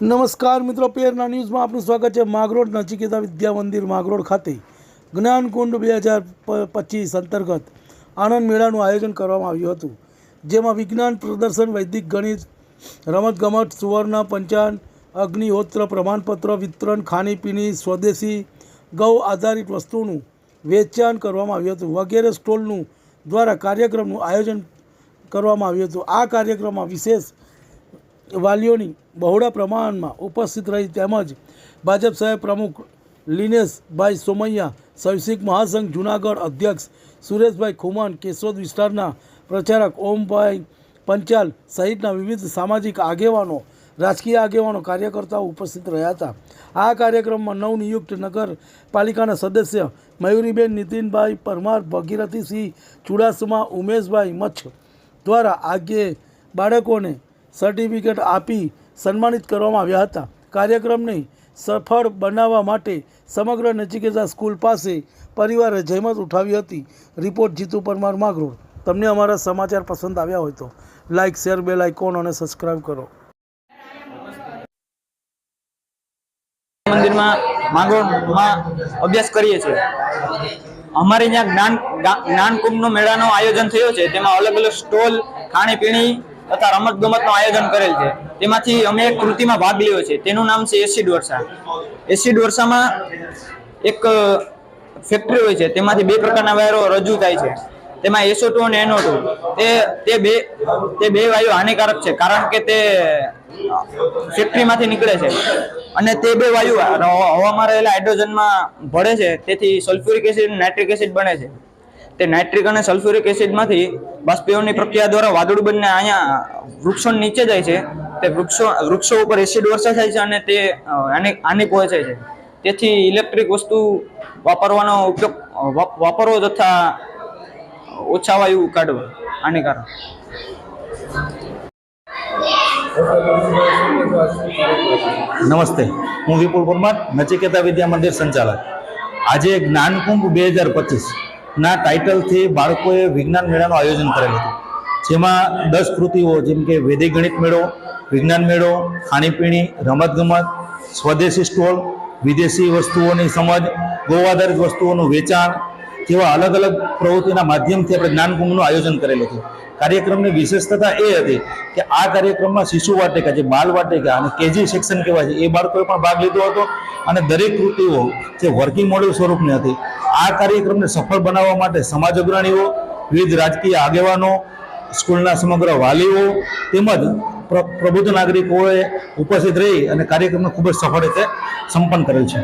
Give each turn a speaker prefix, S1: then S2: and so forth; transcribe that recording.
S1: નમસ્કાર મિત્રો પેરના ન્યૂઝમાં આપનું સ્વાગત છે. માગરોડ નચિકેતા વિદ્યા મંદિર માગરોડ ખાતે જ્ઞાનકુંડ બે હજાર પચીસ અંતર્ગત આનંદ મેળાનું આયોજન કરવામાં આવ્યું હતું, જેમાં વિજ્ઞાન, પ્રદર્શન, વૈદિક, ગણિત, રમતગમત, સુવર્ણ પંચાન અગ્નિહોત્ર, પ્રમાણપત્ર, વિતરણ, ખાણીપીણી, સ્વદેશી ગૌ આધારિત વસ્તુનું વેચાણ કરવામાં આવ્યું હતું. વગેરે સ્ટોલનું દ્વારા કાર્યક્રમનું આયોજન કરવામાં આવ્યું હતું. આ કાર્યક્રમમાં વિશેષ વાલીઓની બહોળા પ્રમાણમાં ઉપસ્થિત રહી તેમજ ભાજપ સાહેબ પ્રમુખ લિનેશભાઈ સોમૈયા શૈક્ષિક મહાસંઘ જુનાગઢ અધ્યક્ષ સુરેશભાઈ ખુમાન, કેશોદ વિસ્તારના પ્રચારક ઓમભાઈ પંચાલ સહિતના વિવિધ સામાજિક આગેવાનો, રાજકીય આગેવાનો, કાર્યકર્તાઓ ઉપસ્થિત રહ્યા હતા. આ કાર્યક્રમમાં નવનિયુક્ત નગરપાલિકાના સદસ્ય મયુરીબેન, નીતિનભાઈ પરમાર, ભગીરથીસિંહ ચુડાસમા, ઉમેશભાઈ મચ્છ દ્વારા આગે બાળકોને સર્ટિફિકેટ આપી સન્માનિત કરવામાં આવ્યા હતા. કાર્યક્રમને સફળ બનાવવા માટે સમગ્ર નચિકેતા સ્કૂલ પાસે પરિવારે જહેમત ઉઠાવી હતી. રિપોર્ટ જીતુ પરમાર માગરૂર તમને અમારા સમાચાર પસંદ આવ્યા હોય તો લાઇક શેર, બેલ આઇકોન અને સબસ્ક્રાઇબ કરો.
S2: મંદિરમાં માંગરોળમાં અભ્યાસ કરીએ છીએ. અમારે ત્યાં જ્ઞાન જ્ઞાનકુંભનો મેળાનો આયોજન થયો છે. તેમાં અલગ અલગ સ્ટોલ, ખાણીપીણી તથા રમત ગમતનું આયોજન કરેલ છે. તેમાંથી અમે એક કૃતિમાં ભાગ લીધો છે. તેનું નામ છે એસિડ વર્ષા એસિડ વર્ષામાં એક ફેક્ટરી હોય છે. તેમાંથી બે પ્રકારના વાયરો રજૂ થાય છે. તેમાં એસો ટુ અને એનો ટુ. તે તે બે તે બે વાયુ હાનિકારક છે. કારણ કે તે ફેક્ટરીમાંથી નીકળે છે. અને તે બે વાયુ હવા- હવામાં રહેલા હાઇડ્રોજનમાં ભળે છે. તેથી સલ્ફ્યુરિક એસિડ નાઇટ્રિક એસિડ બને છે. તે નાઇટ્રિક અને સલ્ફ્યુરિક એસિડમાંથી બાષ્પીભવનની પ્રક્રિયા દ્વારા વાદળું બનીને અહીંયા વૃક્ષો નીચે જાય છે. તે વૃક્ષો વૃક્ષો ઉપર એસિડ વર્ષા થાય છે અને તે હાનિ પહોંચે છે. તેથી ઇલેક્ટ્રિક વસ્તુ વાપરવાનો ઉપયોગ વાપ- વાપરવો તથા ઓછા વાયુ કાઢવા હાનિકારક.
S3: નમસ્તે. હું વિપુલ પરમાર, નચિકેતા વિદ્યા મંદિર સંચાલક. આજે જ્ઞાનકુંભ બે હજાર પચીસ. ના ટાઇટલથી બાળકોએ વિજ્ઞાન મેળાનું આયોજન કરેલ હતું. જેમાં દસ કૃતિઓ, જેમ કે વૈદિક ગણિત મેળો, વિજ્ઞાન મેળો, ખાણીપીણી, રમતગમત, સ્વદેશી સ્ટોલ, વિદેશી વસ્તુઓની સમજ ગોવાધારિત વસ્તુઓનું વેચાણ જેવા અલગ અલગ પ્રવૃત્તિના માધ્યમથી આપણે જ્ઞાનકુંભનું આયોજન કરેલું હતું. કાર્યક્રમની વિશેષતા એ હતી કે આ કાર્યક્રમમાં શિશુ વાટિકા જે બાલ વાટિકા અને કેજી સેક્શન કહેવાય છે, એ બાળકોએ પણ ભાગ લીધો હતો અને દરેક કૃતિઓ જે વર્કિંગ મોડેલ સ્વરૂપની હતી, આ કાર્યક્રમને સફળ બનાવવા માટે સમાજ અગ્રણીઓ, વિવિધ રાજકીય આગેવાનો, સ્કૂલના સમગ્ર વાલીઓ તેમજ પ્ર- પ્રબુદ્ધ નાગરિકોએ ઉપસ્થિત રહી અને કાર્યક્રમને ખૂબ જ સફળ રીતે સંપન્ન કરેલ છે.